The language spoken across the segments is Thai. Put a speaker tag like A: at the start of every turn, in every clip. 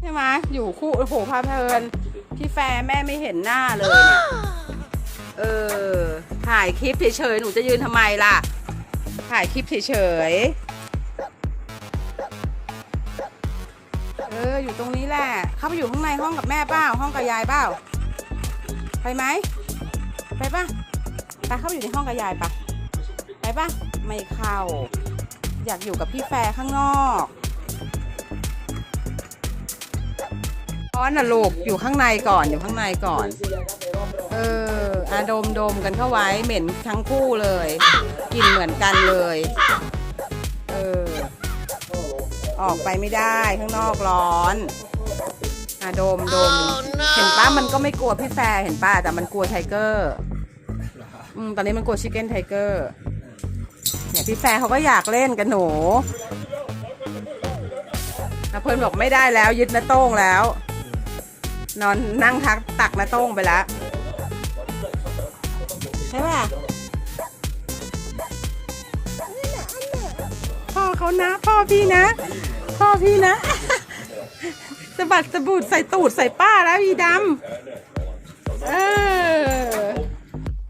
A: ใช่ไหมอยู่คู่โอ้โหพาเพลินพี่แฟร์แม่ไม่เห็นหน้าเลยเนี่ยเออถ่ายคลิปเฉยๆหนูจะยืนทำไมล่ะ ถ่ายคลิปเฉยๆเอออยู่ตรงนี้แหละเข้าไปอยู่ข้างในห้องกับแม่เปล่าห้องกับยายเปล่าไปไหมไปป่ะไปเข้าไปอยู่ในห้องกับยายปะไปป่ะไม่เข้า อยากอยู่กับพี่แฟร์ข้างนอก ร้อนน่ะลูกอยู่ข้างในก่อนอยู่ข้างในก่อน เอออาดมดมกันเข้าไว้เหม็นทั้งคู่เลยกลิ่นเหมือนกันเลย เออ ออกไปไม่ได้ข้างนอกร้อนอาดมดม เห็นป้ามันก็ไม่กลัวพี่แฟร์เห็นป้าแต่มันกลัวไทเกอร์อืมตอนนี้มันกลัวชิคเก้นไทเกอร์เนี่ยพี่แฟร์เขาก็อยากเล่นกับหนูแล้วเพื่อนบอกไม่ได้แล้วยึดนาโต้งแล้ว นอนนั่งทักตักนาโต้งไปแล้วใช่ป่ะพ่อเขานะ พ่อพี่นะ พ่อพี่นะสะบัดสะบูดใส่ตูดใส่ป้าแล้วอีดำเออ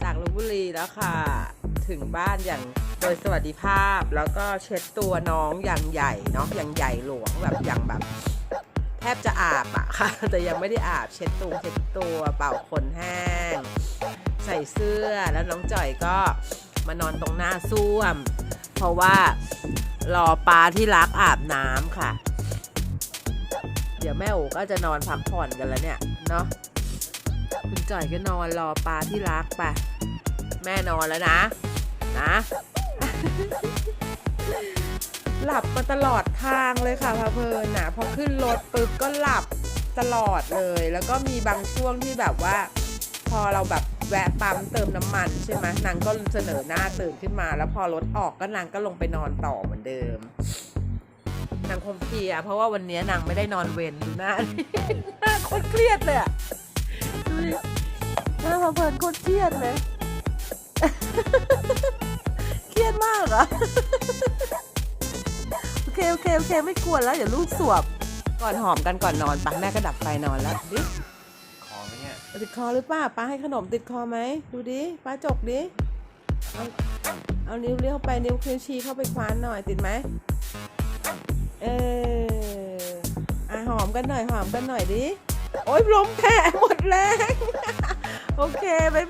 A: จากลบบุรีแล้วค่ะ ถึงบ้านอย่างโดยสวัสดิภาพแล้วก็เช็ดตัวน้องอย่างใหญ่เนาะอย่างใหญ่หลวงแบบอย่างแบบ แทบจะอาบอะค่ะ แต่ยังไม่ได้อาบเช็ดตัวเช็ดตัวเป่าขนแห้ง ใส่เสื้อแล้วน้องจ่อยก็มานอนตรงหน้าซ่วม เพราะว่ารอปลาที่รักอาบน้ำค่ะ เดี๋ยวแม่โอ๋ก็จะนอนพักผ่อนกันแล้วเนี่ยเนาะคุณจ่อยก็นอนรอปลาที่รักไปแม่นอนแล้วนะ นะ หลับมาตลอดทางเลยค่ะพาเพลินนะพอขึ้นรถปุ๊บก็หลับตลอดเลย แล้วก็มีบางช่วงที่แบบว่า พอเราแบบแวะปั๊มเติมน้ำมันใช่ไหมนางก็เสนอหน้าตื่นขึ้นมา แล้วพอรถออกก็นางก็ลงไปนอนต่อเหมือนเดิมนางคงเพลียเพราะว่าวันนี้นางไม่ได้นอนเวรดูหน้าหน้าโคตรเครียดเลยอะดูดิหน้าพอเพลินโคตรเครียดเลย เครียดมากเหรอโอเค โอเคโอเคไม่กวนแล้วเดี๋ยวลูกสวบ ก่อนหอมกันก่อนนอนปะแม่ก็ดับไฟนอนแล้วดิ
B: คอไหมเนี่ย
A: ติดคอหรือเปล่าป้าให้ขนมติดคอไหมดูดิป้าจกดิเอาเอานิ้วเลี้ยวไปนิ้วคิ้วชี้เข้าไปคว้านหน่อยติดไหมเอออะหอมกันหน่อยหอมกันหน่อยดิโอ๊ยลมแผ่หมดแรงโอเคบายบาย